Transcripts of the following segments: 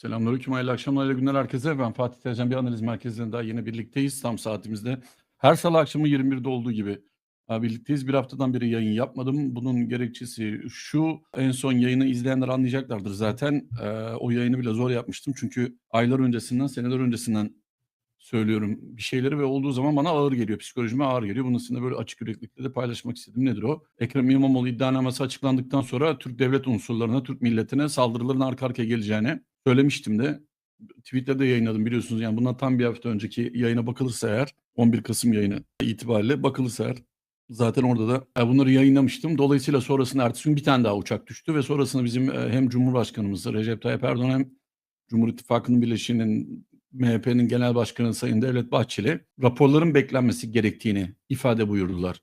Selamünaleyküm, hayırlı akşamlar, hayırlı günler herkese. Ben Fatih Tezcan, bir analiz merkezinde daha yine birlikteyiz tam saatimizde. Her salı akşamı 21'de olduğu gibi birlikteyiz. Bir haftadan beri yayın yapmadım. Bunun gerekçesi şu, en son yayını izleyenler anlayacaklardır zaten. E, o yayını bile zor yapmıştım çünkü aylar öncesinden, seneler öncesinden söylüyorum bir şeyleri ve olduğu zaman bana ağır geliyor. Psikolojime ağır geliyor. Bunu sizinle böyle açık yüreklilikle de paylaşmak istedim. Nedir o? Ekrem İmamoğlu iddianamesi açıklandıktan sonra Türk devlet unsurlarına, Türk milletine saldırıların arka arkaya geleceğini söylemiştim de. Twitter'da de yayınladım biliyorsunuz. Yani bundan tam bir hafta önceki yayına bakılırsa eğer 11 Kasım yayını itibariyle bakılırsa eğer zaten orada da e, bunları yayınlamıştım. Dolayısıyla sonrasında ertesi gün bir tane daha uçak düştü ve sonrasında bizim e, hem Cumhurbaşkanımız Recep Tayyip Erdoğan hem Cumhur İttifakı'nın birleşiğinin MHP'nin genel başkanı Sayın Devlet Bahçeli raporların beklenmesi gerektiğini ifade buyurdular.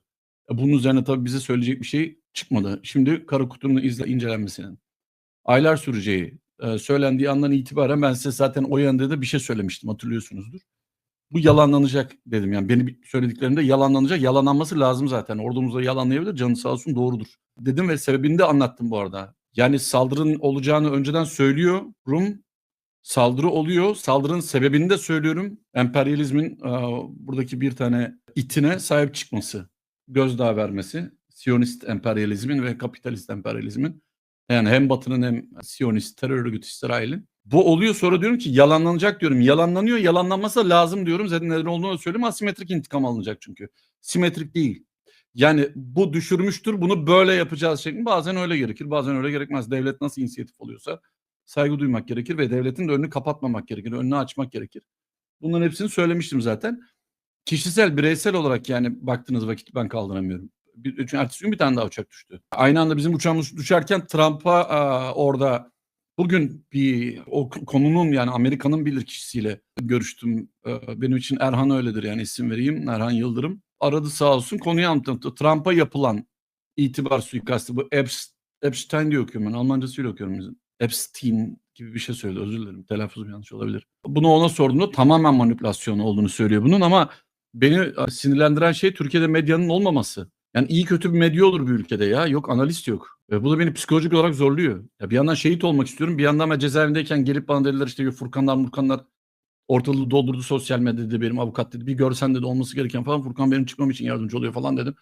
E, Bunun üzerine tabii bize söyleyecek bir şey çıkmadı. Şimdi kara kutunun izle incelenmesinin aylar süreceği e, söylendiği andan itibaren ben size zaten o yönde de bir şey söylemiştim hatırlıyorsunuzdur. Bu yalanlanacak dedim yani benim söylediklerimde yalanlanacak yalanlanması lazım zaten ordumuzda yalanlayabilir canı sağ olsun doğrudur dedim ve sebebini de anlattım bu arada. Yani saldırının olacağını önceden söylüyorum saldırı oluyor. Saldırının sebebini de söylüyorum. Emperyalizmin e, buradaki bir tane itine sahip çıkması, gözdağı vermesi. Siyonist emperyalizmin ve kapitalist emperyalizmin. Yani hem Batı'nın hem Siyonist terör örgütü İsrail'in. Bu oluyor sonra diyorum ki yalanlanacak diyorum. Yalanlanıyor. Yalanlanması lazım diyorum. Zaten neden olduğunu da söyleyeyim. Asimetrik intikam alınacak çünkü. Simetrik değil. Yani bu düşürmüştür. Bunu böyle yapacağız şeklinde. Bazen öyle gerekir. Bazen öyle gerekmez. Devlet nasıl inisiyatif oluyorsa saygı duymak gerekir ve devletin de önünü kapatmamak gerekir. Önünü açmak gerekir. Bunların hepsini söylemiştim zaten. Kişisel, bireysel olarak yani baktığınız vakit ben kaldıramıyorum. Bir, çünkü ertesi gün bir tane daha uçak düştü. Aynı anda bizim uçağımız düşerken Trump'a aa, orada bugün bir o konunun yani Amerika'nın bilir kişisiyle görüştüm. Ee, Benim için Erhan öyledir yani isim vereyim. Erhan Yıldırım. Aradı sağ olsun konuyu anlattı. Trump'a yapılan itibar suikastı bu Epst- Epstein diye okuyorum ben. Almancasıyla okuyorum bizim. Epstein gibi bir şey söyledi. Özür dilerim. Telaffuzum yanlış olabilir. Bunu ona sorduğumda tamamen manipülasyon olduğunu söylüyor bunun ama beni e, sinirlendiren şey Türkiye'de medyanın olmaması. Yani iyi kötü bir medya olur bir ülkede ya. Yok analist yok. Ve bu da beni psikolojik olarak zorluyor. Ya bir yandan şehit olmak istiyorum. Bir yandan ben cezaevindeyken gelip bana dediler işte Furkanlar Murkanlar ortalığı doldurdu sosyal medyada benim avukat dedi. Bir görsen dedi olması gereken falan Furkan benim çıkmam için yardımcı oluyor falan dedim.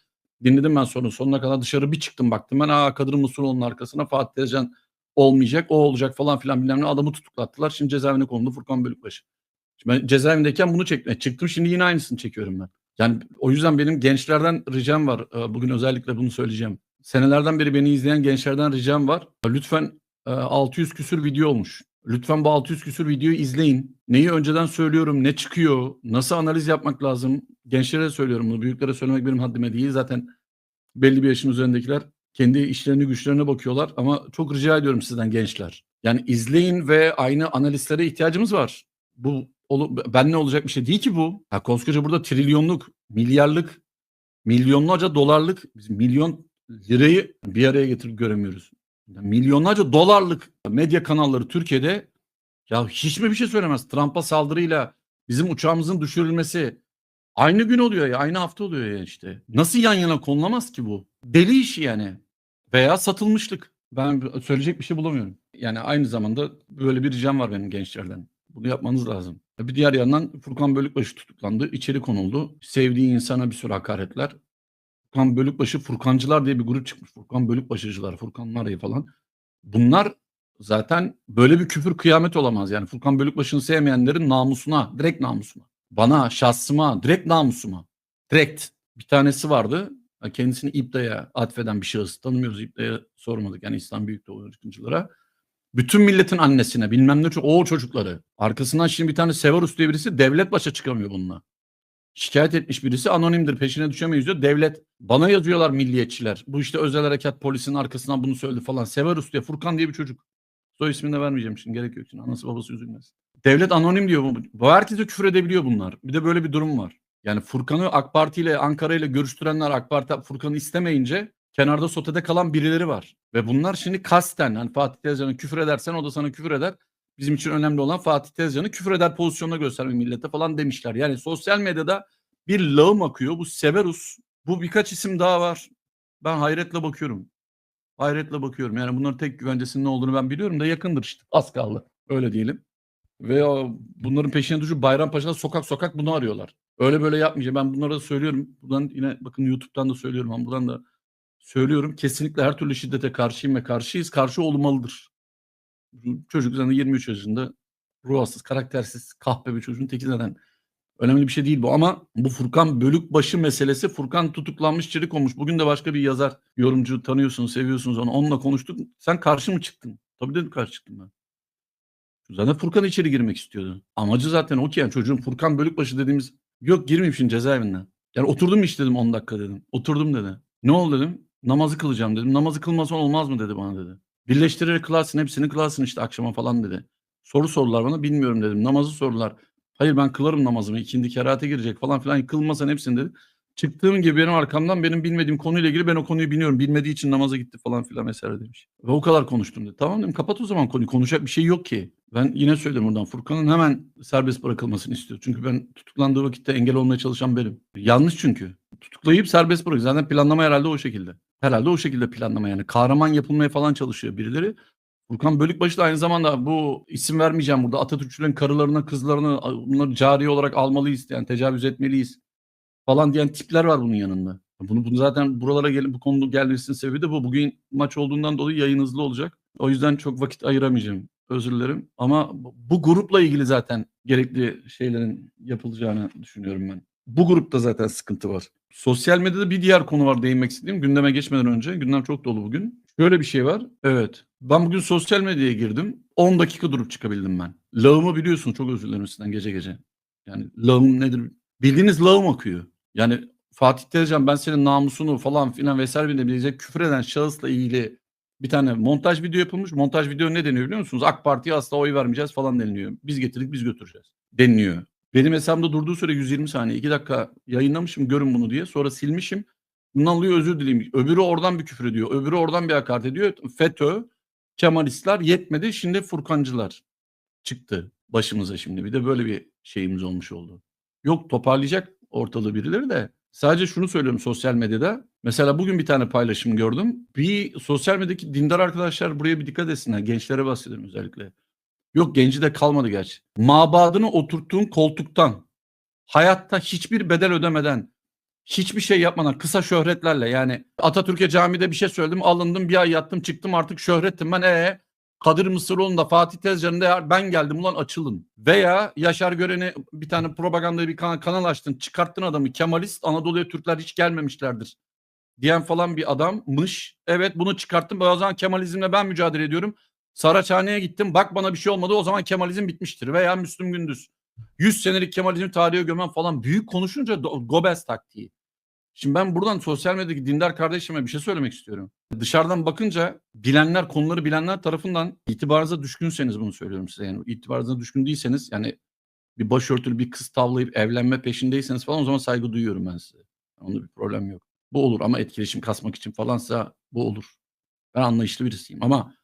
Dinledim ben sonra sonuna kadar dışarı bir çıktım baktım ben aa Kadir Musuloğlu'nun arkasına Fatih Tezcan olmayacak, o olacak falan filan bilmem ne adamı tutuklattılar. Şimdi cezaevine konuldu Furkan Bölükbaşı. Şimdi ben cezaevindeyken bunu çekmeye çıktım. Şimdi yine aynısını çekiyorum ben. Yani o yüzden benim gençlerden ricam var. Ee, Bugün özellikle bunu söyleyeceğim. Senelerden beri beni izleyen gençlerden ricam var. Lütfen e, 600 küsür video olmuş. Lütfen bu 600 küsür videoyu izleyin. Neyi önceden söylüyorum, ne çıkıyor, nasıl analiz yapmak lazım. Gençlere söylüyorum bunu. Büyüklere söylemek benim haddime değil. Zaten belli bir yaşın üzerindekiler kendi işlerini güçlerine bakıyorlar ama çok rica ediyorum sizden gençler. Yani izleyin ve aynı analistlere ihtiyacımız var. Bu ben ne olacak bir şey değil ki bu. Ha, koskoca burada trilyonluk, milyarlık, milyonlarca dolarlık, biz milyon lirayı bir araya getirip göremiyoruz. Milyonlarca dolarlık medya kanalları Türkiye'de ya hiç mi bir şey söylemez? Trump'a saldırıyla bizim uçağımızın düşürülmesi aynı gün oluyor ya, aynı hafta oluyor ya işte. Nasıl yan yana konulamaz ki bu? Deli işi yani. Veya satılmışlık. Ben söyleyecek bir şey bulamıyorum. Yani aynı zamanda böyle bir ricam var benim gençlerden. Bunu yapmanız lazım. Bir diğer yandan Furkan Bölükbaşı tutuklandı. içeri konuldu. Sevdiği insana bir sürü hakaretler. Furkan Bölükbaşı Furkancılar diye bir grup çıkmış. Furkan Bölükbaşıcılar, Furkanlar falan. Bunlar zaten böyle bir küfür kıyamet olamaz. Yani Furkan Bölükbaşı'nı sevmeyenlerin namusuna, direkt namusuna. Bana, şahsıma, direkt namusuma. Direkt. Bir tanesi vardı. Kendisini İbda'ya atfeden bir şahıs. Tanımıyoruz İbda'ya sormadık. Yani İslam Büyük Doğu Irkçılara. Bütün milletin annesine bilmem ne o çocukları. Arkasından şimdi bir tane Severus diye birisi devlet başa çıkamıyor bununla. Şikayet etmiş birisi anonimdir peşine düşemeyiz diyor. Devlet bana yazıyorlar milliyetçiler. Bu işte özel harekat polisinin arkasından bunu söyledi falan. Severus diye Furkan diye bir çocuk. Soy ismini de vermeyeceğim şimdi gerek yok. Şimdi anası babası üzülmesin. Devlet anonim diyor. Bu, herkese küfür edebiliyor bunlar. Bir de böyle bir durum var. Yani Furkan'ı AK Parti ile Ankara ile görüştürenler AK Parti Furkan'ı istemeyince kenarda sotede kalan birileri var. Ve bunlar şimdi kasten hani Fatih Tezcan'ı küfür edersen o da sana küfür eder. Bizim için önemli olan Fatih Tezcan'ı küfür eder pozisyonuna göstermek millete falan demişler. Yani sosyal medyada bir lağım akıyor. Bu Severus. Bu birkaç isim daha var. Ben hayretle bakıyorum. Hayretle bakıyorum. Yani bunların tek güvencesinin ne olduğunu ben biliyorum da yakındır işte. Az kaldı. Öyle diyelim. Ve bunların peşine düşüp Bayrampaşa'da sokak sokak bunu arıyorlar. Öyle böyle yapmayacağım. Ben bunlara da söylüyorum. Buradan yine bakın YouTube'dan da söylüyorum ama buradan da söylüyorum. Kesinlikle her türlü şiddete karşıyım ve karşıyız. Karşı olmalıdır. Çocuk zaten 23 yaşında ruh hastası, karaktersiz, kahpe bir çocuğun teki zaten. Önemli bir şey değil bu ama bu Furkan Bölükbaşı meselesi Furkan tutuklanmış çelik olmuş. Bugün de başka bir yazar, yorumcu tanıyorsunuz, seviyorsunuz onu. Onunla konuştuk. Sen karşı mı çıktın? Tabii dedim karşı çıktım ben. Zaten Furkan içeri girmek istiyordu. Amacı zaten o ki yani çocuğun Furkan Bölükbaşı dediğimiz yok girmeyeyim şimdi cezaevinden. Yani oturdum iş dedim 10 dakika dedim. Oturdum dedi. Ne oldu dedim. Namazı kılacağım dedim. Namazı kılmasan olmaz mı dedi bana dedi. Birleştirerek kılarsın hepsini kılarsın işte akşama falan dedi. Soru sordular bana bilmiyorum dedim. Namazı sordular. Hayır ben kılarım namazımı. İkindi kerate girecek falan filan. Kılmasan hepsini dedi. Çıktığım gibi benim arkamdan benim bilmediğim konuyla ilgili ben o konuyu biliyorum. Bilmediği için namaza gitti falan filan vesaire demiş. Ve o kadar konuştum dedi. Tamam dedim kapat o zaman konuyu. Konuşacak bir şey yok ki. Ben yine söyledim buradan. Furkan'ın hemen serbest bırakılmasını istiyor. Çünkü ben tutuklandığı vakitte engel olmaya çalışan benim. Yanlış çünkü. Tutuklayıp serbest bırakıyor. Zaten planlama herhalde o şekilde. Herhalde o şekilde planlama yani. Kahraman yapılmaya falan çalışıyor birileri. Furkan Bölükbaşı da aynı zamanda bu isim vermeyeceğim burada. Atatürkçülerin karılarını, kızlarını bunları cari olarak almalıyız yani tecavüz etmeliyiz falan diyen tipler var bunun yanında. Bunu, bunu zaten buralara gelip bu konu gelmesinin sebebi de bu. Bugün maç olduğundan dolayı yayın hızlı olacak. O yüzden çok vakit ayıramayacağım. Özür dilerim. Ama bu grupla ilgili zaten gerekli şeylerin yapılacağını düşünüyorum ben. Bu grupta zaten sıkıntı var. Sosyal medyada bir diğer konu var değinmek istediğim. Gündeme geçmeden önce. Gündem çok dolu bugün. Şöyle bir şey var. Evet. Ben bugün sosyal medyaya girdim. 10 dakika durup çıkabildim ben. Lağımı biliyorsun çok özür dilerim sizden gece gece. Yani lağım nedir? Bildiğiniz lağım akıyor. Yani Fatih Tezcan ben senin namusunu falan filan vesaire bilebilecek küfür eden şahısla ilgili bir tane montaj video yapılmış. Montaj video ne deniyor biliyor musunuz? AK Parti'ye asla oy vermeyeceğiz falan deniliyor. Biz getirdik biz götüreceğiz deniliyor. Benim hesabımda durduğu süre 120 saniye. 2 dakika yayınlamışım görün bunu diye. Sonra silmişim. Bundan dolayı özür dileyim. Öbürü oradan bir küfür ediyor. Öbürü oradan bir hakaret ediyor. FETÖ, Kemalistler yetmedi. Şimdi Furkancılar çıktı başımıza şimdi. Bir de böyle bir şeyimiz olmuş oldu. Yok toparlayacak ortalığı birileri de. Sadece şunu söylüyorum sosyal medyada. Mesela bugün bir tane paylaşım gördüm. Bir sosyal medyadaki dindar arkadaşlar buraya bir dikkat etsinler. Gençlere bahsediyorum özellikle. Yok genci de kalmadı gerçi. Mabadını oturttuğun koltuktan hayatta hiçbir bedel ödemeden hiçbir şey yapmadan kısa şöhretlerle yani Atatürk'e camide bir şey söyledim alındım bir ay yattım çıktım artık şöhrettim ben ee Kadir Mısıroğlu'nda Fatih Tezcan'ın da ben geldim ulan açılın. Veya Yaşar Gören'e bir tane propaganda bir kanal, kanal açtın çıkarttın adamı Kemalist Anadolu'ya Türkler hiç gelmemişlerdir diyen falan bir adammış. Evet bunu çıkarttım o zaman Kemalizmle ben mücadele ediyorum. Saraçhane'ye gittim bak bana bir şey olmadı o zaman Kemalizm bitmiştir. Veya Müslüm Gündüz 100 senelik Kemalizm tarihe gömen falan büyük konuşunca Gobels taktiği. Şimdi ben buradan sosyal medyadaki dindar kardeşime bir şey söylemek istiyorum. Dışarıdan bakınca bilenler, konuları bilenler tarafından itibarınıza düşkünseniz bunu söylüyorum size. Yani itibarınıza düşkün değilseniz yani bir başörtülü bir kız tavlayıp evlenme peşindeyseniz falan o zaman saygı duyuyorum ben size. Onda bir problem yok. Bu olur ama etkileşim kasmak için falansa bu olur. Ben anlayışlı birisiyim ama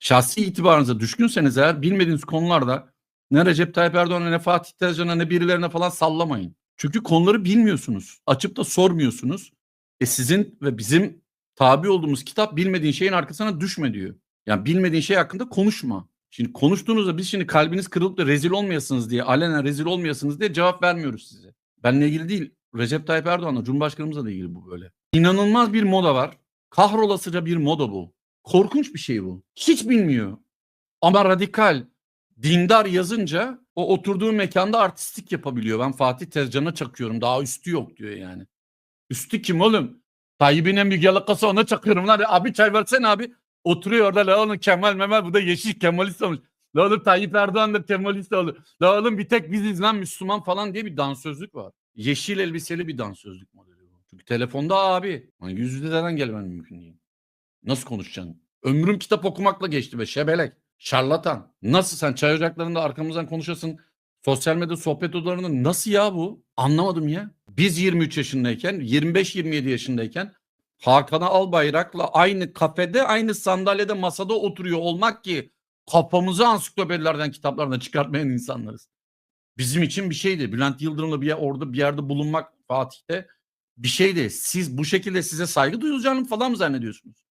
şahsi itibarınıza düşkünseniz eğer bilmediğiniz konularda ne Recep Tayyip Erdoğan'a ne Fatih Tezcan'a ne birilerine falan sallamayın. Çünkü konuları bilmiyorsunuz. Açıp da sormuyorsunuz. E sizin ve bizim tabi olduğumuz kitap bilmediğin şeyin arkasına düşme diyor. Yani bilmediğin şey hakkında konuşma. Şimdi konuştuğunuzda biz şimdi kalbiniz kırılıp da rezil olmayasınız diye, alenen rezil olmayasınız diye cevap vermiyoruz size. Benle ilgili değil. Recep Tayyip Erdoğan'la, Cumhurbaşkanımızla da ilgili bu böyle. İnanılmaz bir moda var. Kahrolasıca bir moda bu. Korkunç bir şey bu. Hiç bilmiyor. Ama radikal, dindar yazınca o oturduğu mekanda artistik yapabiliyor. Ben Fatih Tezcan'a çakıyorum. Daha üstü yok diyor yani. Üstü kim oğlum? Tayyip'in en büyük yalakası ona çakıyorum lan. Abi çay versene abi. Oturuyor orada la oğlum Kemal Memel bu da yeşil Kemalist olmuş. La oğlum Tayyip Erdoğan da Kemalist oldu. La oğlum bir tek biziz lan Müslüman falan diye bir dansözlük var. Yeşil elbiseli bir dansözlük modeli bu. Çünkü telefonda abi. Yani yüz yüzeden gelmen mümkün değil. Nasıl konuşacaksın? Ömrüm kitap okumakla geçti be şebelek. Şarlatan. Nasıl sen çay ocaklarında arkamızdan konuşasın? Sosyal medya sohbet odalarında nasıl ya bu? Anlamadım ya. Biz 23 yaşındayken, 25-27 yaşındayken Hakan Albayrak'la aynı kafede, aynı sandalyede, masada oturuyor olmak ki kafamızı ansiklopedilerden, kitaplardan çıkartmayan insanlarız. Bizim için bir şeydi. Bülent Yıldırım'la bir yer, orada bir yerde bulunmak Fatih'te bir şeydi. Siz bu şekilde size saygı duyulacağını falan mı zannediyorsunuz?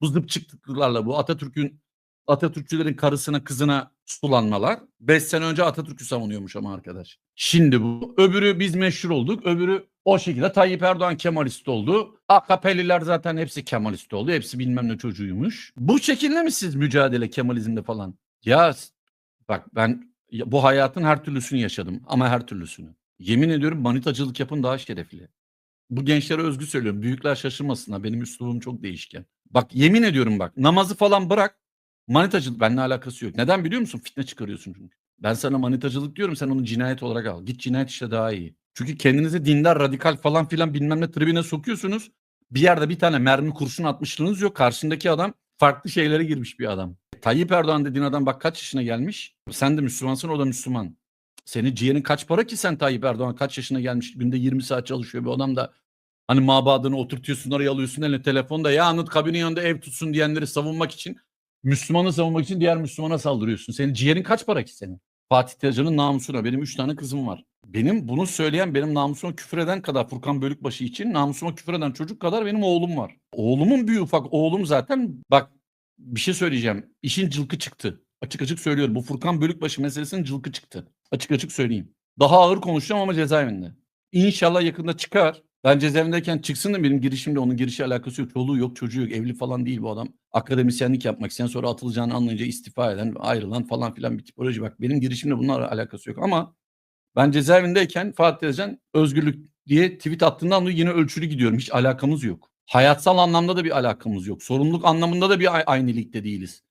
Bu zıpçıklıklarla bu Atatürk'ün Atatürkçülerin karısına kızına sulanmalar. 5 sene önce Atatürk'ü savunuyormuş ama arkadaş. Şimdi bu. Öbürü biz meşhur olduk. Öbürü o şekilde Tayyip Erdoğan Kemalist oldu. AKP'liler zaten hepsi Kemalist oldu. Hepsi bilmem ne çocuğuymuş. Bu şekilde mi siz mücadele Kemalizmde falan? Ya bak ben bu hayatın her türlüsünü yaşadım ama her türlüsünü. Yemin ediyorum manitacılık yapın daha şerefli. Bu gençlere özgü söylüyorum. Büyükler şaşırmasınlar. Benim üslubum çok değişken. Bak yemin ediyorum bak namazı falan bırak. Manitacılık benimle alakası yok. Neden biliyor musun? Fitne çıkarıyorsun çünkü. Ben sana manitacılık diyorum sen onu cinayet olarak al. Git cinayet işte daha iyi. Çünkü kendinizi dindar, radikal falan filan bilmem ne tribine sokuyorsunuz. Bir yerde bir tane mermi kurşun atmışlığınız yok. Karşındaki adam farklı şeylere girmiş bir adam. Tayyip Erdoğan dediğin adam bak kaç yaşına gelmiş. Sen de Müslümansın o da Müslüman. Senin ciğerin kaç para ki sen Tayyip Erdoğan kaç yaşına gelmiş günde 20 saat çalışıyor bir adam da hani mabadını oturtuyorsun oraya alıyorsun eline telefonda ya anıt kabinin yanında ev tutsun diyenleri savunmak için Müslümanı savunmak için diğer Müslümana saldırıyorsun. Senin ciğerin kaç para ki senin? Fatih Tezcan'ın namusuna benim 3 tane kızım var. Benim bunu söyleyen benim namusuma küfür eden kadar Furkan Bölükbaşı için namusuma küfür eden çocuk kadar benim oğlum var. Oğlumun büyüğü ufak oğlum zaten bak bir şey söyleyeceğim. İşin cılkı çıktı. Açık açık söylüyorum. Bu Furkan Bölükbaşı meselesinin cılkı çıktı. Açık açık söyleyeyim. Daha ağır konuşacağım ama cezaevinde. İnşallah yakında çıkar. Ben cezaevindeyken çıksın da benim girişimle onun girişi alakası yok. Çoluğu yok, çocuğu yok. Evli falan değil bu adam. Akademisyenlik yapmak isteyen sonra atılacağını anlayınca istifa eden, ayrılan falan filan bir tipoloji. Bak benim girişimle bunlar alakası yok. Ama ben cezaevindeyken Fatih Tezcan özgürlük diye tweet attığından dolayı yine ölçülü gidiyorum. Hiç alakamız yok. Hayatsal anlamda da bir alakamız yok. Sorumluluk anlamında da bir aynı değiliz.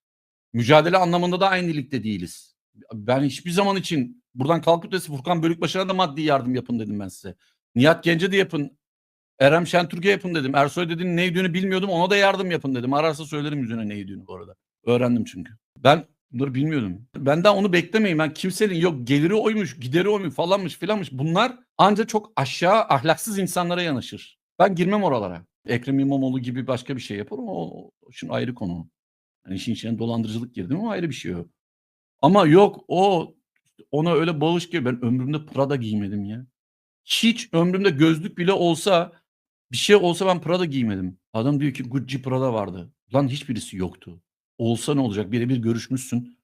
Mücadele anlamında da aynı değiliz. Ben hiçbir zaman için buradan kalkıp da Furkan Bölükbaşı'na da maddi yardım yapın dedim ben size. Nihat Gence de yapın. Erem Şentürk'e yapın dedim. Ersoy dediğinin ne yediğini bilmiyordum. Ona da yardım yapın dedim. Ararsa söylerim yüzüne ne yediğini bu arada. Öğrendim çünkü. Ben bunları bilmiyordum. Benden onu beklemeyin. Ben kimsenin yok geliri oymuş, gideri oymuş falanmış filanmış. Bunlar ancak çok aşağı ahlaksız insanlara yanaşır. Ben girmem oralara. Ekrem İmamoğlu gibi başka bir şey yaparım. O, o şimdi ayrı konu. Yani işin içine dolandırıcılık girdim ama ayrı bir şey o. Ama yok o ona öyle bağış gibi ben ömrümde Prada giymedim ya. Hiç ömrümde gözlük bile olsa bir şey olsa ben Prada giymedim. Adam diyor ki Gucci Prada vardı. Lan hiçbirisi yoktu. Olsa ne olacak? Birebir görüşmüşsün.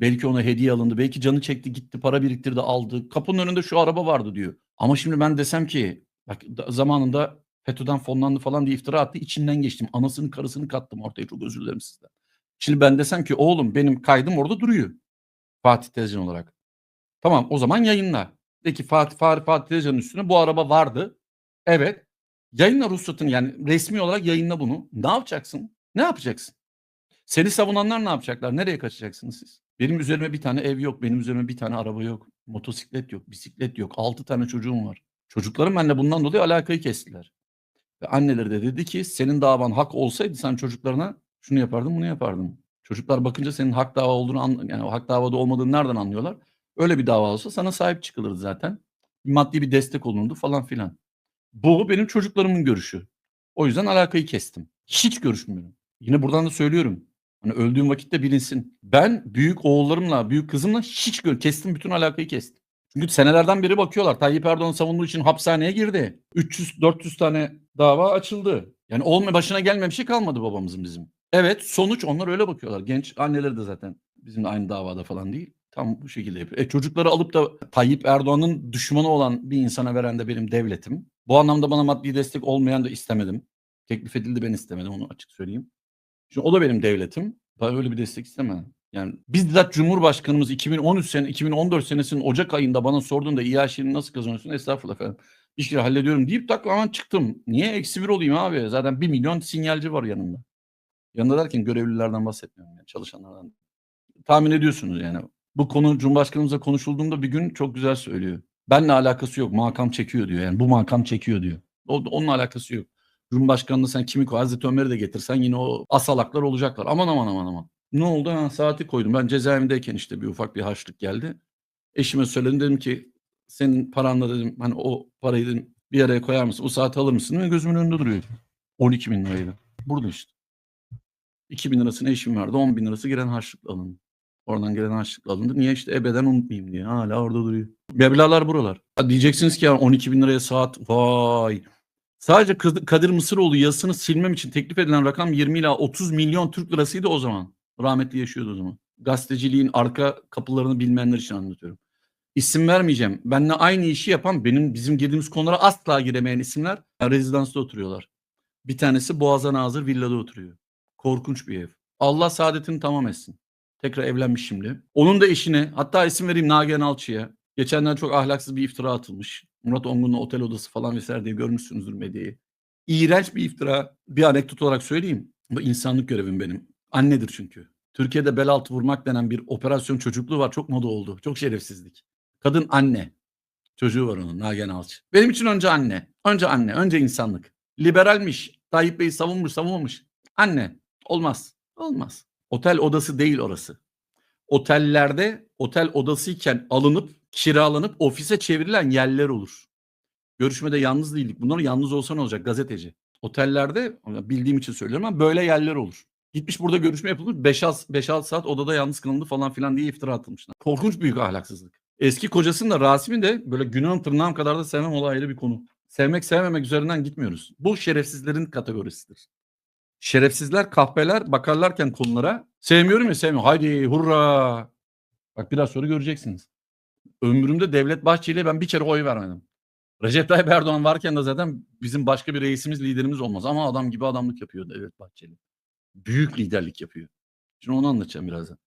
Belki ona hediye alındı. Belki canı çekti gitti para biriktirdi aldı. Kapının önünde şu araba vardı diyor. Ama şimdi ben desem ki bak da- zamanında FETÖ'den fonlandı falan diye iftira attı. içinden geçtim. Anasının karısını kattım ortaya. Çok özür dilerim sizden. Şimdi ben desem ki oğlum benim kaydım orada duruyor. Fatih Tezcan olarak. Tamam o zaman yayınla. De ki Fatih, Fatih, Fatih Tezcan'ın üstüne bu araba vardı. Evet. Yayınla ruhsatını yani resmi olarak yayınla bunu. Ne yapacaksın? Ne yapacaksın? Seni savunanlar ne yapacaklar? Nereye kaçacaksınız siz? Benim üzerime bir tane ev yok. Benim üzerime bir tane araba yok. Motosiklet yok. Bisiklet yok. Altı tane çocuğum var. Çocuklarım benimle bundan dolayı alakayı kestiler. Ve anneleri de dedi ki senin davan hak olsaydı sen çocuklarına şunu yapardın bunu yapardın. Çocuklar bakınca senin hak dava olduğunu an- yani hak davada olmadığını nereden anlıyorlar? Öyle bir dava olsa sana sahip çıkılırdı zaten. Maddi bir destek olunurdu falan filan. Bu benim çocuklarımın görüşü. O yüzden alakayı kestim. Hiç görüşmüyorum. Yine buradan da söylüyorum. Hani öldüğüm vakitte bilinsin. Ben büyük oğullarımla, büyük kızımla hiç gör kestim bütün alakayı kestim. Çünkü senelerden beri bakıyorlar. Tayyip Erdoğan savunduğu için hapishaneye girdi. 300-400 tane dava açıldı. Yani olma başına gelmeyen bir şey kalmadı babamızın bizim. Evet sonuç onlar öyle bakıyorlar. Genç anneleri de zaten bizimle aynı davada falan değil. Tam bu şekilde yapıyor. E çocukları alıp da Tayyip Erdoğan'ın düşmanı olan bir insana veren de benim devletim. Bu anlamda bana maddi destek olmayan da istemedim. Teklif edildi ben istemedim onu açık söyleyeyim. Şimdi o da benim devletim. Ben öyle bir destek istemem. Yani bizzat Cumhurbaşkanımız 2013 sene 2014 senesinin Ocak ayında bana sorduğunda İHŞ'nin nasıl kazanıyorsun? Estağfurullah efendim. İşleri hallediyorum deyip tak hemen çıktım. Niye eksi bir olayım abi? Zaten bir milyon sinyalci var yanımda. Yanında derken görevlilerden bahsetmiyorum. Yani çalışanlardan. Tahmin ediyorsunuz yani. Bu konu Cumhurbaşkanımızla konuşulduğunda bir gün çok güzel söylüyor. Benle alakası yok. Makam çekiyor diyor. Yani bu makam çekiyor diyor. O, onunla alakası yok. Cumhurbaşkanlığı sen kimi koy? Hazreti Ömer'i de getirsen yine o asalaklar olacaklar. Aman aman aman aman. Ne oldu? Ha, saati koydum. Ben cezaevindeyken işte bir ufak bir harçlık geldi. Eşime söyledim dedim ki senin paranla dedim hani o parayı dedim bir araya koyar mısın? O saati alır mısın? Ve gözümün önünde duruyor. 12 bin liraydı. Burada işte. 2 bin lirasını eşim verdi. 10 bin lirası giren harçlıkla alındı. Oradan gelen harçlıkla alındı. Niye işte ebeden unutmayayım diye. Hala orada duruyor. Meblalar buralar. Ha diyeceksiniz ki ya 12 bin liraya saat vay. Sadece Kadir Mısıroğlu yazısını silmem için teklif edilen rakam 20 ila 30 milyon Türk lirasıydı o zaman. Rahmetli yaşıyordu o zaman. Gazeteciliğin arka kapılarını bilmeyenler için anlatıyorum. İsim vermeyeceğim. Benle aynı işi yapan benim bizim girdiğimiz konulara asla giremeyen isimler rezidansta oturuyorlar. Bir tanesi Boğaz'a nazır villada oturuyor. Korkunç bir ev. Allah saadetini tamam etsin. Tekrar evlenmiş şimdi. Onun da eşine hatta isim vereyim Nagihan Alçı'ya. Geçenler çok ahlaksız bir iftira atılmış. Murat Ongun'un otel odası falan vesaire diye görmüşsünüzdür medyayı. İğrenç bir iftira. Bir anekdot olarak söyleyeyim. Bu insanlık görevim benim. Annedir çünkü. Türkiye'de bel altı vurmak denen bir operasyon çocukluğu var. Çok moda oldu. Çok şerefsizlik. Kadın anne. Çocuğu var onun Nagihan Alçı. Benim için önce anne. Önce anne. Önce insanlık. Liberalmiş. Tayyip Bey savunmuş savunmamış. Anne. Olmaz. Olmaz. Otel odası değil orası. Otellerde otel odasıyken alınıp kiralanıp ofise çevrilen yerler olur. Görüşmede yalnız değildik. Bunlar yalnız olsa ne olacak? Gazeteci. Otellerde bildiğim için söylüyorum ama böyle yerler olur. Gitmiş burada görüşme yapılmış 5-6 saat odada yalnız kalındı falan filan diye iftira atılmışlar. Korkunç büyük ahlaksızlık. Eski kocasının da Rasim'in de böyle günahım tırnağım kadar da sevmem o da ayrı bir konu. Sevmek sevmemek üzerinden gitmiyoruz. Bu şerefsizlerin kategorisidir. Şerefsizler kahpeler bakarlarken konulara sevmiyorum ya sevmiyorum. Haydi hurra. Bak biraz sonra göreceksiniz. Ömrümde Devlet Bahçeli'ye ben bir kere oy vermedim. Recep Tayyip Erdoğan varken de zaten bizim başka bir reisimiz liderimiz olmaz. Ama adam gibi adamlık yapıyor Devlet Bahçeli. Büyük liderlik yapıyor. Şimdi onu anlatacağım birazdan.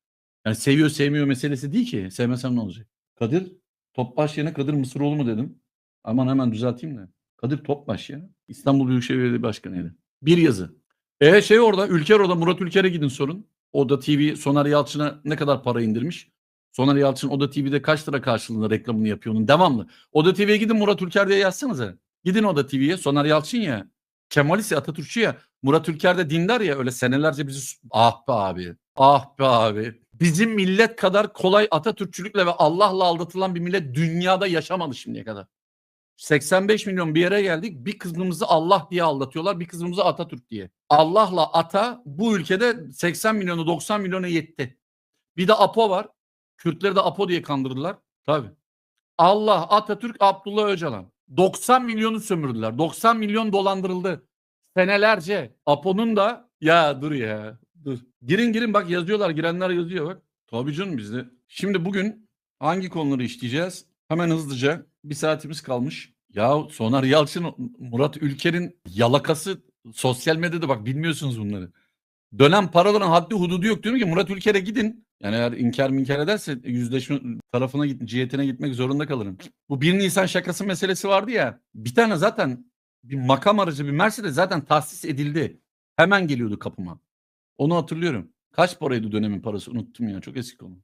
Yani seviyor sevmiyor meselesi değil ki. Sevmesem ne olacak? Kadir Topbaş yerine Kadir Mısıroğlu mu dedim. Aman hemen düzelteyim de. Kadir Topbaş ya. İstanbul Büyükşehir Belediye Başkanı'ydı. Bir yazı. E şey orada, Ülker orada, Murat Ülker'e gidin sorun. Oda TV Soner Yalçın'a ne kadar para indirmiş? Soner Yalçın Oda TV'de kaç lira karşılığında reklamını yapıyor onun devamlı. Oda TV'ye gidin Murat Ülker diye yazsanıza. Gidin Oda TV'ye Soner Yalçın ya. Kemalist ya Atatürkçü ya. Murat Ülker de dindar ya öyle senelerce bizi ah be abi. Ah be abi. Bizim millet kadar kolay Atatürkçülükle ve Allah'la aldatılan bir millet dünyada yaşamadı şimdiye kadar. 85 milyon bir yere geldik. Bir kısmımızı Allah diye aldatıyorlar. Bir kısmımızı Atatürk diye. Allah'la ata bu ülkede 80 milyonu 90 milyona yetti. Bir de Apo var. Kürtleri de Apo diye kandırdılar. Tabii. Allah, Atatürk, Abdullah Öcalan. 90 milyonu sömürdüler. 90 milyon dolandırıldı. Senelerce. Apo'nun da ya dur ya dur. Girin girin bak yazıyorlar. Girenler yazıyor bak. Tabii canım bizde. Şimdi bugün hangi konuları işleyeceğiz? Hemen hızlıca bir saatimiz kalmış. Ya Soner Yalçın, Murat Ülker'in yalakası sosyal medyada bak bilmiyorsunuz bunları. Dönem paraların haddi hududu yok diyorum ki Murat Ülker'e gidin. Yani eğer inkar minkar ederse yüzleşme tarafına git, cihetine gitmek zorunda kalırım. Bu 1 Nisan şakası meselesi vardı ya. Bir tane zaten bir makam aracı bir Mercedes zaten tahsis edildi. Hemen geliyordu kapıma. Onu hatırlıyorum. Kaç paraydı dönemin parası unuttum ya çok eski konu.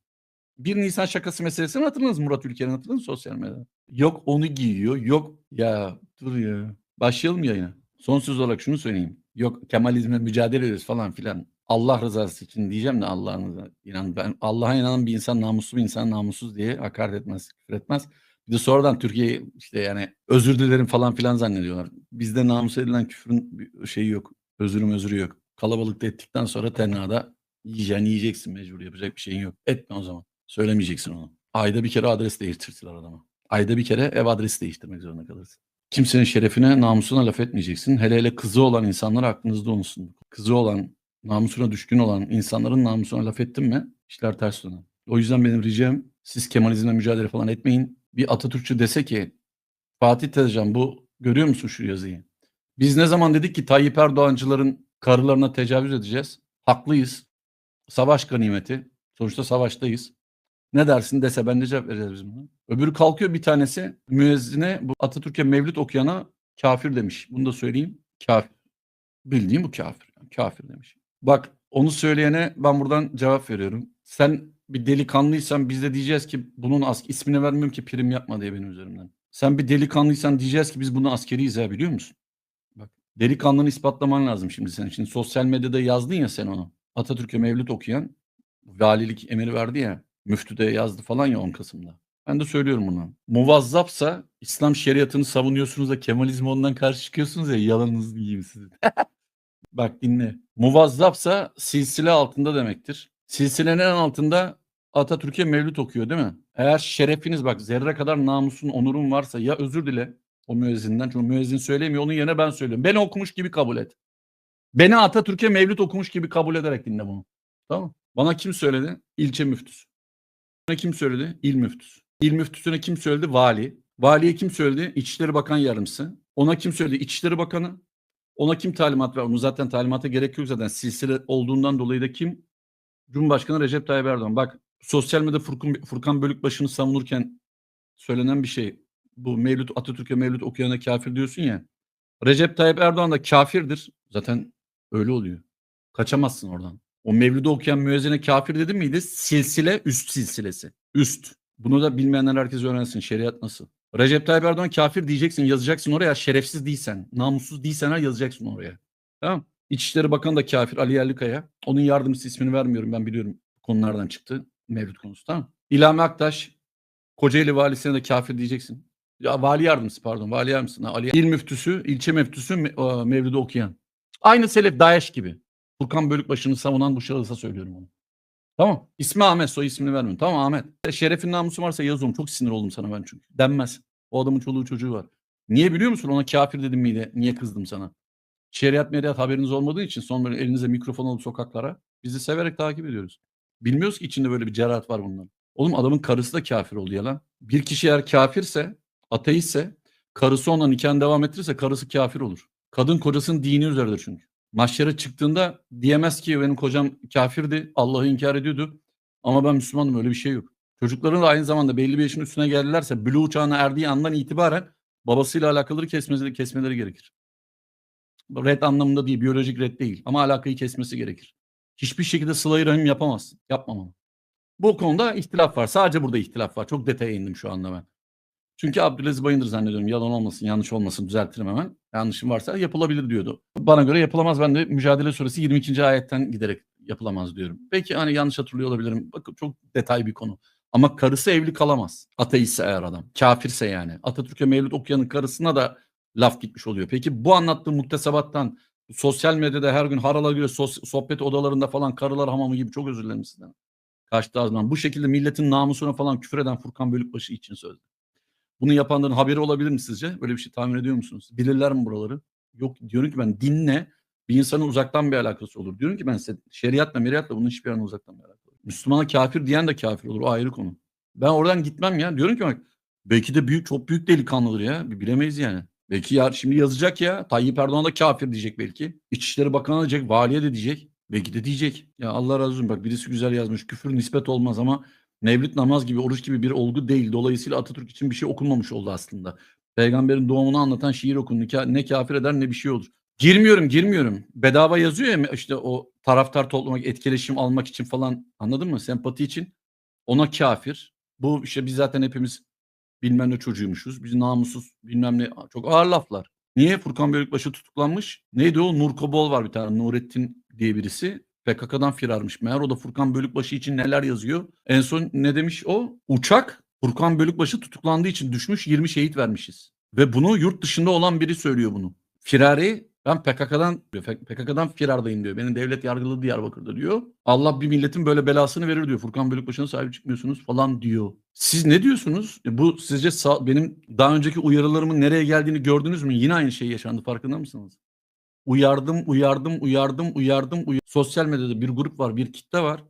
1 Nisan şakası meselesini hatırladınız Murat Ülker'in hatırladınız sosyal medyada? Yok onu giyiyor yok ya dur ya. Başlayalım yayına. Son söz olarak şunu söyleyeyim. Yok Kemalizmle mücadele ediyoruz falan filan. Allah rızası için diyeceğim de Allah'ın inan ben Allah'a inanan bir insan namuslu bir insan namussuz diye hakaret etmez, küfür etmez. Bir de sonradan Türkiye işte yani özür dilerim falan filan zannediyorlar. Bizde namus edilen küfrün bir şeyi yok. Özürüm özürü yok. Kalabalıkta ettikten sonra tenhada yiyeceksin yiyeceksin mecbur yapacak bir şeyin yok. Etme o zaman. Söylemeyeceksin onu. Ayda bir kere adres değiştirtiler adama. Ayda bir kere ev adresi değiştirmek zorunda kalırsın. Kimsenin şerefine, namusuna laf etmeyeceksin. Hele hele kızı olan insanlar aklınızda olsun. Kızı olan, namusuna düşkün olan insanların namusuna laf ettin mi işler ters döner. O yüzden benim ricam siz Kemalizmle mücadele falan etmeyin. Bir Atatürkçü dese ki Fatih Tezcan bu görüyor musun şu yazıyı? Biz ne zaman dedik ki Tayyip Erdoğancıların karılarına tecavüz edeceğiz? Haklıyız. Savaş ganimeti. Sonuçta savaştayız. Ne dersin dese ben de cevap vereceğiz biz buna. Öbürü kalkıyor bir tanesi müezzine bu Atatürk'e mevlüt okuyana kafir demiş. Bunu da söyleyeyim. Kafir. Bildiğim bu kafir. Kafir demiş. Bak onu söyleyene ben buradan cevap veriyorum. Sen bir delikanlıysan biz de diyeceğiz ki bunun as ismini vermiyorum ki prim yapma diye benim üzerimden. Sen bir delikanlıysan diyeceğiz ki biz bunu askeriyiz ya biliyor musun? Bak delikanlını ispatlaman lazım şimdi sen. Şimdi sosyal medyada yazdın ya sen onu. Atatürk'e mevlüt okuyan valilik emiri verdi ya. Müftü de yazdı falan ya 10 Kasım'da. Ben de söylüyorum bunu. Muvazzapsa İslam şeriatını savunuyorsunuz da Kemalizm ondan karşı çıkıyorsunuz ya yalanınızı yiyeyim sizin. Bak dinle. Muvazzapsa silsile altında demektir. Silsilenin altında Atatürk'e mevlüt okuyor değil mi? Eğer şerefiniz bak zerre kadar namusun, onurun varsa ya özür dile o müezzinden. Çünkü müezzin söylemiyor. Onun yerine ben söylüyorum. Beni okumuş gibi kabul et. Beni Atatürk'e mevlüt okumuş gibi kabul ederek dinle bunu. Tamam? Bana kim söyledi? İlçe müftüsü. Kim söyledi? İl müftüsü. İl müftüsüne kim söyledi? Vali. Valiye kim söyledi? İçişleri Bakan Yardımcısı. Ona kim söyledi? İçişleri Bakanı. Ona kim talimat verdi? Onun zaten talimata gerek yok zaten. Silsile olduğundan dolayı da kim? Cumhurbaşkanı Recep Tayyip Erdoğan. Bak sosyal medyada Furkan, Furkan Bölükbaşı'nı savunurken söylenen bir şey. Bu Mevlüt Atatürk'e Mevlüt okuyana kafir diyorsun ya. Recep Tayyip Erdoğan da kafirdir. Zaten öyle oluyor. Kaçamazsın oradan. O Mevlüt'ü okuyan müezzine kafir dedi miydi? Silsile üst silsilesi. Üst. Bunu da bilmeyenler herkes öğrensin. Şeriat nasıl? Recep Tayyip Erdoğan kafir diyeceksin, yazacaksın oraya. Şerefsiz değilsen, namussuz değilsen ha, yazacaksın oraya. Tamam. İçişleri Bakanı da kafir Ali Yerlikaya. Onun yardımcısı ismini vermiyorum ben biliyorum. Konulardan çıktı. Mevlüt konusu tamam. İlhami Aktaş Kocaeli valisine de kafir diyeceksin. Ya vali yardımcısı pardon. Vali yardımcısı. Ali, il müftüsü, ilçe müftüsü Me- Mevlüt'ü okuyan. Aynı Selef Daesh gibi. Furkan Bölükbaşı'nı savunan bu şahısa söylüyorum onu. Tamam. İsmi Ahmet. Soy ismini vermiyorum. Tamam Ahmet. Şerefin namusu varsa yaz onu. Çok sinir oldum sana ben çünkü. Denmez. O adamın çoluğu çocuğu var. Niye biliyor musun? Ona kafir dedim miydi? Niye kızdım sana? Şeriat medyat haberiniz olmadığı için son böyle elinize mikrofon alıp sokaklara bizi severek takip ediyoruz. Bilmiyoruz ki içinde böyle bir cerahat var bunların. Oğlum adamın karısı da kafir oldu ya lan. Bir kişi eğer kafirse, ateistse, karısı onunla nikahını devam ettirirse karısı kafir olur. Kadın kocasının dini üzeridir çünkü. Mahşere çıktığında diyemez ki benim kocam kafirdi, Allah'ı inkar ediyordu. Ama ben Müslümanım öyle bir şey yok. Çocukların da aynı zamanda belli bir yaşın üstüne geldilerse bülü uçağına erdiği andan itibaren babasıyla alakaları kesmeleri, kesmeleri gerekir. Red anlamında değil, biyolojik red değil ama alakayı kesmesi gerekir. Hiçbir şekilde sıla rahim yapamazsın. Yapmamalı. Bu konuda ihtilaf var. Sadece burada ihtilaf var. Çok detaya indim şu anda ben. Çünkü Abdülaziz Bayındır zannediyorum. Yalan olmasın, yanlış olmasın düzeltirim hemen. Yanlışım varsa yapılabilir diyordu. Bana göre yapılamaz. Ben de Mücadele Suresi 22. ayetten giderek yapılamaz diyorum. Peki hani yanlış hatırlıyor olabilirim. Bakın çok detay bir konu. Ama karısı evli kalamaz. Ateistse eğer adam. Kafirse yani. Atatürk'e Mevlüt okuyanın karısına da laf gitmiş oluyor. Peki bu anlattığım muktesebattan sosyal medyada her gün harala göre sohbet odalarında falan karılar hamamı gibi çok özür dilerim sizden. Kaçtı ağzından. Bu şekilde milletin namusuna falan küfür eden Furkan Bölükbaşı için sözde. Bunu yapanların haberi olabilir mi sizce? Böyle bir şey tahmin ediyor musunuz? Bilirler mi buraları? Yok diyorum ki ben dinle bir insanın uzaktan bir alakası olur. Diyorum ki ben size şeriatla meriyatla bunun hiçbir yanı uzaktan bir alakası olur. Müslümana kafir diyen de kafir olur. O ayrı konu. Ben oradan gitmem ya. Diyorum ki bak belki de büyük çok büyük delikanlıdır ya. Bilemeyiz yani. Belki ya şimdi yazacak ya. Tayyip Erdoğan da kafir diyecek belki. İçişleri Bakanı diyecek. Valiye de diyecek. Belki de diyecek. Ya Allah razı olsun bak birisi güzel yazmış. Küfür nispet olmaz ama Mevlüt namaz gibi, oruç gibi bir olgu değil. Dolayısıyla Atatürk için bir şey okunmamış oldu aslında. Peygamberin doğumunu anlatan şiir okun. Ne, ka- ne kafir eder ne bir şey olur. Girmiyorum, girmiyorum. Bedava yazıyor ya işte o taraftar toplamak, etkileşim almak için falan. Anladın mı? Sempati için. Ona kafir. Bu işte biz zaten hepimiz bilmem ne çocuğuymuşuz. Biz namussuz bilmem ne. Çok ağır laflar. Niye Furkan Bölükbaşı tutuklanmış? Neydi o? Nur Kobol var bir tane. Nurettin diye birisi. PKK'dan firarmış. Meğer o da Furkan Bölükbaşı için neler yazıyor. En son ne demiş o? Uçak Furkan Bölükbaşı tutuklandığı için düşmüş 20 şehit vermişiz. Ve bunu yurt dışında olan biri söylüyor bunu. Firari ben PKK'dan PKK'dan firardayım diyor. Benim devlet yargılı Diyarbakır'da diyor. Allah bir milletin böyle belasını verir diyor. Furkan Bölükbaşı'na sahip çıkmıyorsunuz falan diyor. Siz ne diyorsunuz? E Bu sizce sağ- benim daha önceki uyarılarımın nereye geldiğini gördünüz mü? Yine aynı şey yaşandı farkında mısınız? Uyardım, uyardım, uyardım, uyardım. uy- Sosyal medyada bir grup var, bir kitle var.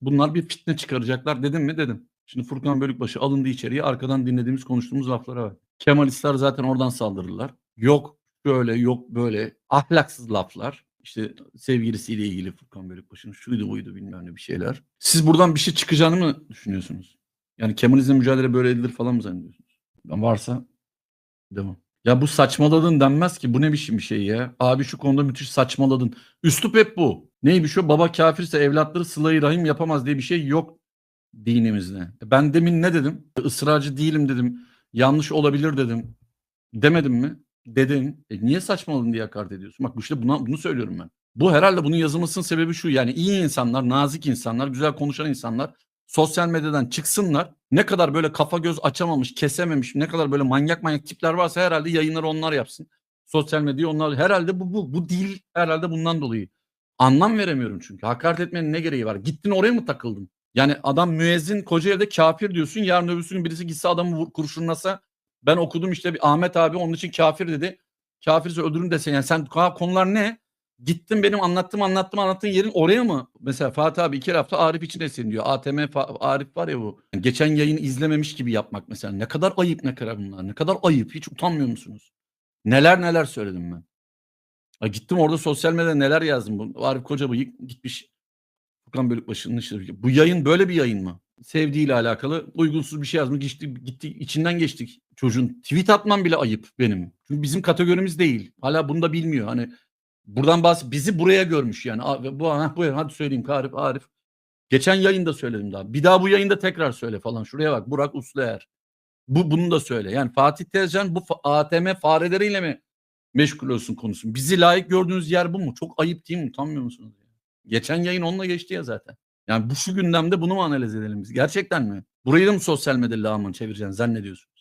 Bunlar bir fitne çıkaracaklar dedim mi dedim. Şimdi Furkan Bölükbaşı alındı içeriye arkadan dinlediğimiz konuştuğumuz laflara var. Kemalistler zaten oradan saldırırlar. Yok şöyle yok böyle ahlaksız laflar. İşte sevgilisiyle ilgili Furkan Bölükbaşı'nın şuydu buydu bilmem ne bir şeyler. Siz buradan bir şey çıkacağını mı düşünüyorsunuz? Yani Kemalizmle mücadele böyle edilir falan mı zannediyorsunuz? Varsa devam. Ya bu saçmaladın denmez ki. Bu ne biçim bir şey ya? Abi şu konuda müthiş saçmaladın. Üslup hep bu. Neymiş o? Baba kafirse evlatları sıla rahim yapamaz diye bir şey yok dinimizde. Ben demin ne dedim? Israrcı değilim dedim. Yanlış olabilir dedim. Demedim mi? Dedim. E niye saçmaladın diye hakaret ediyorsun? Bak işte buna, bunu söylüyorum ben. Bu herhalde bunun yazılmasının sebebi şu. Yani iyi insanlar, nazik insanlar, güzel konuşan insanlar sosyal medyadan çıksınlar. Ne kadar böyle kafa göz açamamış, kesememiş, ne kadar böyle manyak manyak tipler varsa herhalde yayınları onlar yapsın. Sosyal medyayı onlar herhalde bu bu bu değil herhalde bundan dolayı. Anlam veremiyorum çünkü. Hakaret etmenin ne gereği var? Gittin oraya mı takıldın? Yani adam müezzin Kocaeli'de kafir diyorsun. Yarın öbürsü gün birisi gitse adamı kurşunlasa ben okudum işte bir Ahmet abi onun için kafir dedi. Kafirse öldürün dese yani sen konular ne? Gittin benim anlattım anlattım anlattığın yerin oraya mı? Mesela Fatih abi iki hafta Arif için esin diyor. ATM Fa- Arif var ya bu. Geçen yayını izlememiş gibi yapmak mesela. Ne kadar ayıp ne kadar bunlar. Ne kadar ayıp. Hiç utanmıyor musunuz? Neler neler söyledim ben. Ha, gittim orada sosyal medyada neler yazdım. Bu Arif Koca bıyık gitmiş. Furkan Bölükbaşı'nın işte. Bu yayın böyle bir yayın mı? Sevdiğiyle alakalı uygunsuz bir şey yazmış. Gitti, gitti içinden geçtik. Çocuğun tweet atmam bile ayıp benim. Çünkü bizim kategorimiz değil. Hala bunu da bilmiyor. Hani buradan bahs bizi buraya görmüş yani. Bu ha, bu hadi söyleyeyim Arif Arif. Geçen yayında söyledim daha. Bir daha bu yayında tekrar söyle falan. Şuraya bak Burak Usluer. Bu bunu da söyle. Yani Fatih Tezcan bu ATM fareleriyle mi meşgul olsun konusu. Bizi layık gördüğünüz yer bu mu? Çok ayıp değil mi? Utanmıyor musunuz? Geçen yayın onunla geçti ya zaten. Yani bu şu gündemde bunu mu analiz edelim biz? Gerçekten mi? Burayı da mı sosyal medya lağımını çevireceksin zannediyorsun?